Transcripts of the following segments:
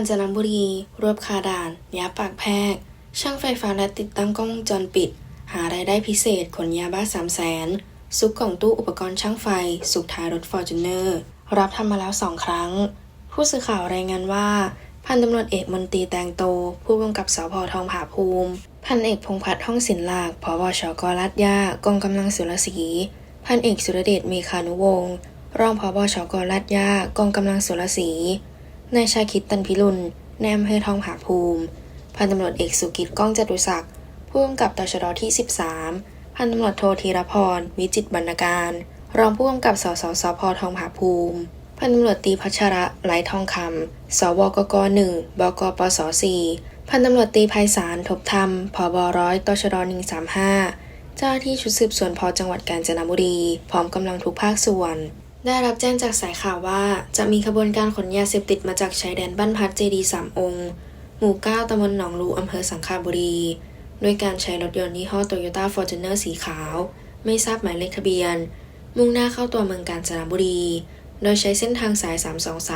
ญจนบุรี รวบคาด่านยาปากแพก ช่างไฟฟ้าและติดตั้งกล้องวงจรปิด หารายได้พิเศษขนยาบ้าสามแสนซุกกล่องตู้อุปกรณ์ช่างไฟ สุกท้ายรถฟอร์จูเนอร์ รับทำมาแล้วสองครั้ง ผู้สื่อข่าวรายงานว่า พันตำรวจเอกมนตรีแตงโต ผู้กำกับสพทองผาภูมิ พันเอกพงษ์พัฒน์ห้องศิลป์หลักผบชกลาดย่ากองกำลังสุรศรีพันเอกสุรเดชเมคานุวงศ์รองผบชกลาดย่ากองกำลังสุรศรี นายชาคิดตันพิรุณในอำเภอทองผาภูมิ พันตำรวจเอกสุกิจก้องจตุศักดิ์ผู้กำกับตชดที่ 13 พันตำรวจโทธีรพร วิจิตบรรณการ รองผู้กำกับสสสพทองผาภูมิ พันตำรวจตีพัชระไหลทองคำ สวกกหนึ่งบกปสสี่พันตำรวจตีไพศาลทบธรรมผบร้อยตชดหนึ่งสามห้าเจ้าหน้าที่ชุดสืบสวนพจังหวัดกาญจนบุรี พร้อมกำลังทุกภาคส่วน ได้รับแจ้งจากสายข่าวว่าจะมีขบวนการขนยาเสพติดมาจากชายแดนบ้านพัดเจดีสามองค์ หมู่ 9ตำบลหนองลูอำเภอสังขบุรี ด้วยการใช้รถยนต์ยี่ห้อ Toyota Fortuner สีขาว ไม่ทราบหมายเลขทะเบียน มุ่งหน้าเข้าตัวเมืองกาญจนบุรี โดยใช้เส้นทางสาย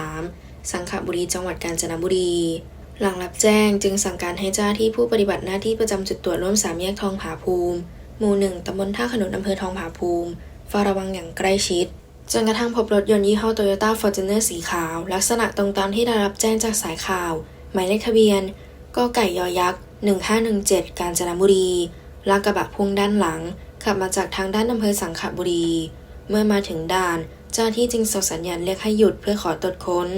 323 สังขบุรีจังหวัดกาญจนบุรี หลังรับแจ้งจึงสั่งการให้เจ้าหน้าที่ผู้ปฏิบัติหน้าที่ประจำจุดตรวจร่วมสามแยกทองผาภูมิ หมู่หนึ่งตำบลท่าขนุนอำเภอทองผาภูมิเฝ้าระวังอย่างใกล้ชิด จนกระทั่งพบรถยนต์ยี่ห้อ Toyota Fortuner สีขาว ลักษณะตรงตามที่ได้รับแจ้งจากสายข่าว หมายเลขทะเบียนกไก่ยอยักษ์ 1517 กาญจนบุรีลากกระบะพ่วงด้านหลัง ขับมาจากทางด้านอำเภอสังขบุรี เมื่อมาถึงด่าน เจ้าหน้าที่จึงส่งสัญญาณเรียกให้หยุดเพื่อขอตรวจค้น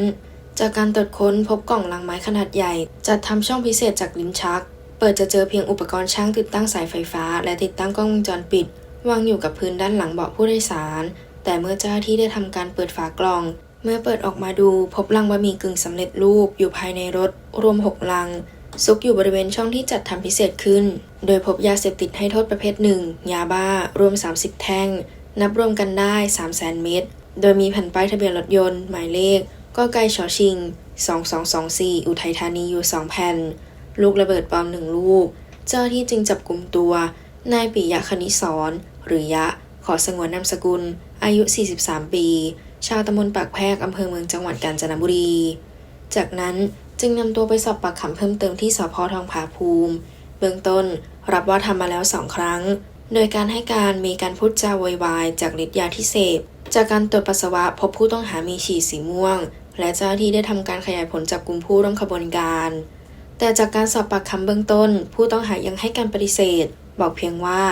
จากการตรวจค้นพบกล่องลังไม้ขนาดใหญ่ จัดทำช่องพิเศษจากลิ้นชัก เปิดจะเจอเพียงอุปกรณ์ช่างติดตั้งสายไฟฟ้า และติดตั้งกล้องวงจรปิด วางอยู่กับพื้นด้านหลังเบาะผู้โดยสาร แต่เมื่อเจ้าที่ได้ทำการเปิดฝากล่อง เมื่อเปิดออกมาดูพบลังบะหมี่กึ่งสำเร็จรูปอยู่ภายในรถ รวม 6 ลัง ซุกอยู่บริเวณช่องที่จัดทำพิเศษขึ้น โดยพบยาเสพติดให้โทษประเภทหนึ่งยาบ้า รวม 30 แท่ง นับรวมกันได้3 0 0 0 0 0 เม็ดโดยมีแผ่นป้ายทะเบียนรถยนต์หมายเลขก็ไก่ชอชิง 2224 อุทัยธานีอยู่ 2 แผ่น ลูกระเบิดปลอมหนึ่งลูก เจ้าที่จึงจับกลุ่มตัว นายปิยะคณิศรหรือยะ ขอสงวนนามสกุล อายุ 43 ปี ชาวตำบลปากแพรกอำเภอเมืองจังหวัดกาญจนบุรี จากนั้นจึงนำตัวไปสอบปากคำเพิ่มเติมที่สพทองผาภูมิ เบื้องต้นรับว่าทำมาแล้วสองครั้ง โดยการให้การมีการพูดจาวยวายจากฤทธิ์ยาที่เสพ จากการตรวจปัสสาวะพบผู้ต้องหามีฉี่สีม่วง และเจ้าหน้าที่ได้ทำการขยายผลจับกลุ่มผู้ร่วมขบวนการ แต่จากการสอบปากคำเบื้องต้น ผู้ต้องหายังให้การปฏิเสธ บอกเพียงว่า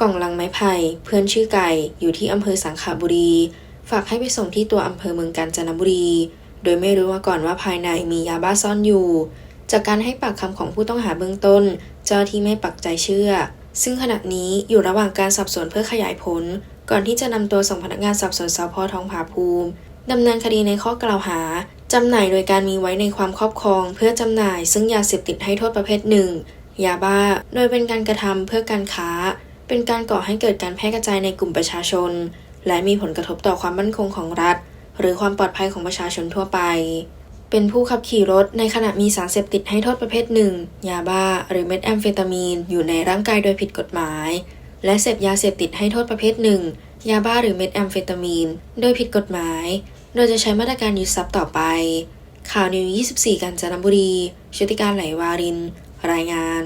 กล่องลังไม้ไผ่เพื่อนชื่อไก่อยู่ที่อำเภอสังขบุรี ฝากให้ไปส่งที่ตัวอำเภอเมืองกาญจนบุรี โดยไม่รู้มาก่อนว่าภายในมียาบ้าซ่อนอยู่ จากการให้ปากคำของผู้ต้องหาเบื้องต้น เจ้าที่ไม่ปักใจเชื่อ ซึ่งขณะนี้อยู่ระหว่างการสอบสวนเพื่อขยายผล ก่อนที่จะนำตัวส่งพนักงานสอบสวนสพทองผาภูมิดำเนินคดีในข้อกล่าวหาจำหน่ายโดยการมีไว้ในความครอบครอง เพื่อจำหน่ายซึ่งยาเสพติดให้โทษประเภทหนึ่งยาบ้า โดยเป็นการกระทำเพื่อการค้า เป็นการก่อให้เกิดการแพร่กระจายในกลุ่มประชาชน และมีผลกระทบต่อความมั่นคงของรัฐ หรือความปลอดภัยของประชาชนทั่วไป เป็นผู้ขับขี่รถในขณะมีสารเสพติดให้โทษประเภทหนึ่ง ยาบ้า หรือเม็ดแอมเฟตามีน อยู่ในร่างกายโดยผิดกฎหมาย และเสพยาเสพติดให้โทษประเภทหนึ่ง ยาบ้าหรือเม็ดแอมเฟตามีน โดยผิดกฎหมาย โดยจะใช้มาตรการยึดทรัพย์ต่อไป ข่าวนิว 24กันจนบุรีชุติการไหลวาริน รายงาน